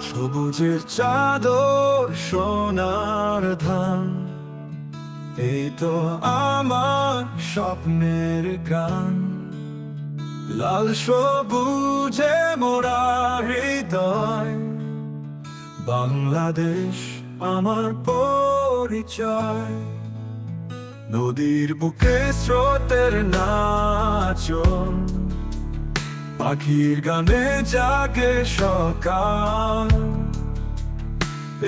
সবুজের চাদর, সোনার ধান। এই তো আমার স্বপ্নের গান। লাল সবুজে মোরা হৃদয়। বাংলাদেশ আমার পরিচয়। নদীর বুকে স্রোতের নাচন, পাখির গানে জাগে সকাল।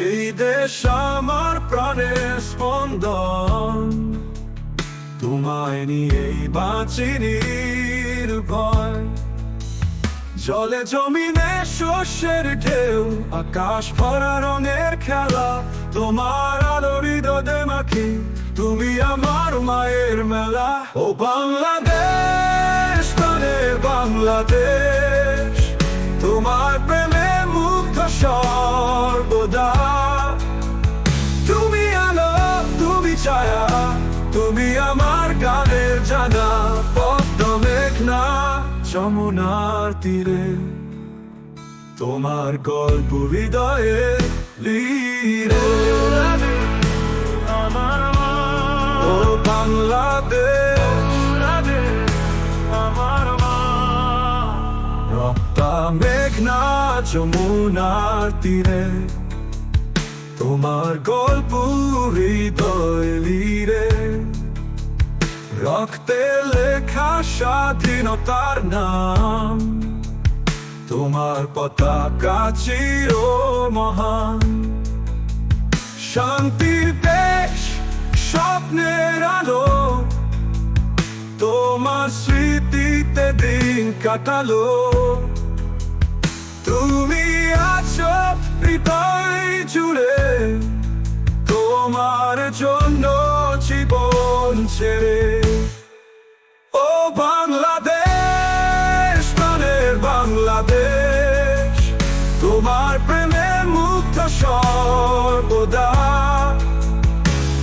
এই দেশ আমার প্রাণের স্পন্দন, তোমায় নিয়েই বাঁচি নির্ভয়। জলে জমিনে শস্যের ঢেউ, আকাশ ভরা রঙের খেলা, তোমার আলোর হৃদয়ে মাখি। তুমি আমার মায়ের মেলা। ও বাংলাদেশ মানে বাংলাদেশ। তোমার প্রেমে মুগ্ধ সর্বদা। তুমি আলো, তুমি ছায়া, তুমি আমার গানের জানা, পদ্ম মেঘনা যমুনার তীরে। তোমার গল্প হৃদয়ে লিরে। মেঘনা যমুনার তীরে তোমার গল্প হৃদয় লিরে রক্তে লেখা স্বাধীনতার নাম, তোমার পতাকা চির মহান শান্তির দেশ, স্বপ্নের আলো, তোমার স্মৃতিতে দিন কাটালো। জন্য জীবন ছেড়ে। ও বাংলাদেশ, প্রাণের বাংলাদেশ, তোমার প্রেমে মুক্ত সর্বদা।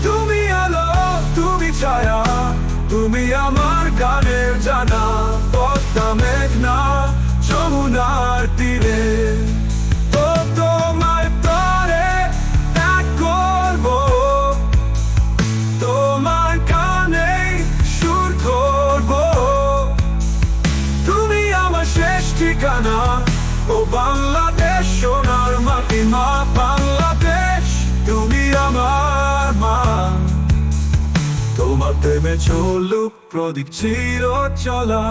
তুমি আলো, তুমি ছায়া, তুমি আমার গানের জানা, পদ্মা, মেঘনা, যমুনার তীরে। প্রেমে চলুক প্রদীপ চির চলা